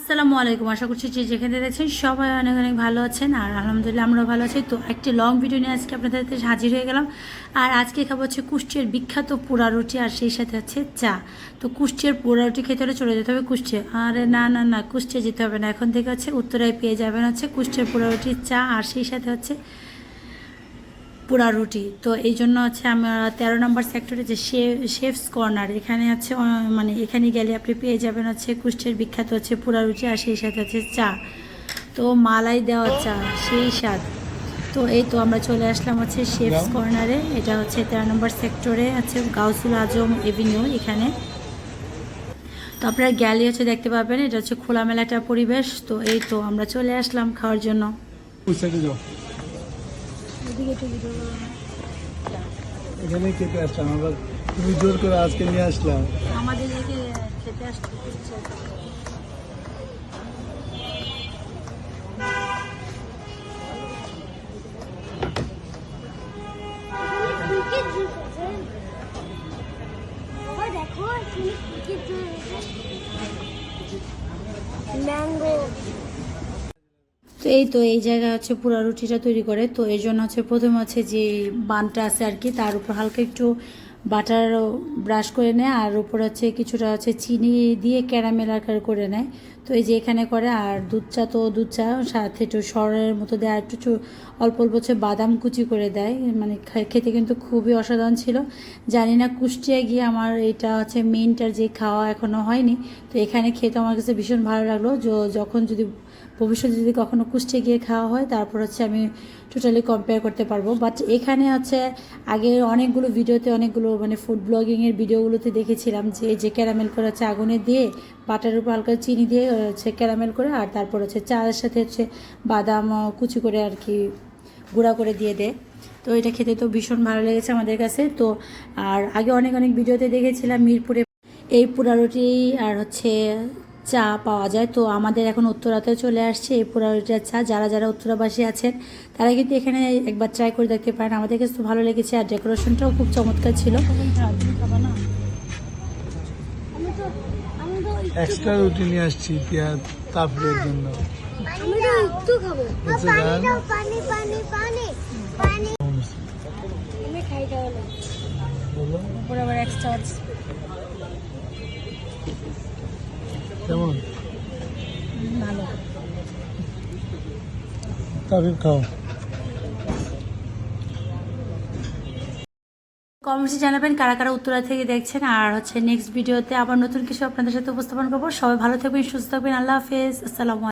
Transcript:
আসসালামু আলাইকুম। আশা করছি যে যেখানে দেখছেন সবাই অনেক অনেক ভালো আছেন আর আলহামদুলিল্লাহ আমরাও ভালো আছি। তো একটি লং ভিডিও নিয়ে আজকে আপনাদের হাজির হয়ে গেলাম। আর আজকে খাব হচ্ছে কুষ্টিয়ার বিখ্যাত পোড়া রুটি আর সেই সাথে হচ্ছে চা। তো কুষ্টিয়ার পোড়া রুটি খেতে হলে চলে যেতে হবে কুষ্টিয়া। আরে না না না, কুষ্টিয়া যেতে হবে না। এখন থেকে হচ্ছে উত্তরায় পেয়ে যাবেন হচ্ছে কুষ্টিয়ার পোড়া রুটি চা আর সেই সাথে হচ্ছে পোড়া রুটি। তো এই জন্য হচ্ছে আমরা তেরো নম্বর সেক্টরে যে শেফস কর্নার এখানে হচ্ছে মানে এখানে গেলে আপনি পেয়ে যাবেন হচ্ছে কুষ্টের বিখ্যাত হচ্ছে পোড়া রুটি আর সেই সাথে হচ্ছে চা। তো মালাই দেওয়া চা সেই স্বাদ। তো এই তো আমরা চলে আসলাম হচ্ছে শেফস কর্নারে এটা হচ্ছে তেরো নম্বর সেক্টরে আছে গাউসুল আজম এভিনিউ এখানে। তো আপনারা গেলে হচ্ছে দেখতে পাবেন এটা হচ্ছে খোলামেলা একটা পরিবেশ। তো এই তো আমরা চলে আসলাম খাওয়ার জন্য। এখানে খেতে আসলাম আবার তুমি জোর করে আজকে নিয়ে আসলাম আমাদের দিকে খেতে আসতে ক্রিকেট জুস আছে বাবা দেখো এখানে ক্রিকেট জুস ম্যাঙ্গো তো এই তো এই জায়গায় হচ্ছে পুরা রুটিটা তৈরি করে। তো এই জন্য হচ্ছে প্রথম হচ্ছে যে বানটা আছে আর কি, তার উপর হালকা একটু বাটার ব্রাশ করে নেয়, আর উপর হচ্ছে কিছুটা হচ্ছে চিনি দিয়ে ক্যারামেল আকার করে নেয়। তো এই যে এখানে করে আর দুধ চা তো দুধ চা, সাথে একটু সরের মতো দেয়, আর একটু অল্প অল্প হচ্ছে বাদাম কুচি করে দেয়। মানে খেতে কিন্তু খুবই অসাধারণ ছিল। জানি না কুষ্টিয়া গিয়ে আমার এটা হচ্ছে মেনটার যে খাওয়া এখনও হয়নি। তো এখানে খেতে আমার কাছে ভীষণ ভালো লাগল। যখন যদি ভবিষ্যতে যদি কখনো কুষ্টিয়া গিয়ে খাওয়া হয়, তারপর হচ্ছে আমি টোটালি কম্পেয়ার করতে পারব। বাট এখানে হচ্ছে আগে অনেকগুলো ভিডিওতে অনেকগুলো মানে ফুড ব্লগিংয়ের ভিডিওগুলোতে দেখেছিলাম যে যে ক্যারামেল করে হচ্ছে আগুনে দিয়ে বাটার উপর হালকা চিনি দিয়ে হচ্ছে ক্যারামেল করে, আর তারপর হচ্ছে চায়ের সাথে হচ্ছে বাদাম কুচি করে আর কি গুঁড়া করে দিয়ে দেয় তো এটা খেতে তো ভীষণ ভালো লেগেছে আমাদের কাছে। তো, আর আগে অনেক অনেক ভিডিওতে দেখেছিলাম মিরপুরে এই পোড়া রুটি আর হচ্ছে চা পাওয়া যায়। তো আমাদের এখন উত্তরাতেও চলে আসছে এই পোড়া রুটির চা। যারা যারা উত্তরাবাসী আছেন, তারা কিন্তু এখানে একবার ট্রাই করে দেখতে পারেন। আমাদের কাছে তো ভালো লেগেছে আর ডেকোরেশনটাও খুব চমৎকার ছিল আমি তো আমি তো একটু এক্সট্রা রুটি নিয়ে আসছি পেঁয়াজ তারপরের জন্য। আমি তো একটু খাব আচ্ছা, পানি দাও, পানি পানি পানি পানি আমি খাই তাহলে বলো উপরে আবার এক্সট্রা কেমন ভালো তাবিব খাও কমেন্টসে জানাবেন কারা কারা উত্তরা থেকে দেখছেন। আর হচ্ছে নেক্সট ভিডিওতে আবার নতুন কিছু আপনাদের সাথে উপস্থাপন করব। সবাই ভালো থাকবেন, সুস্থ থাকবেন। আল্লাহ হাফেজ। আসসালামু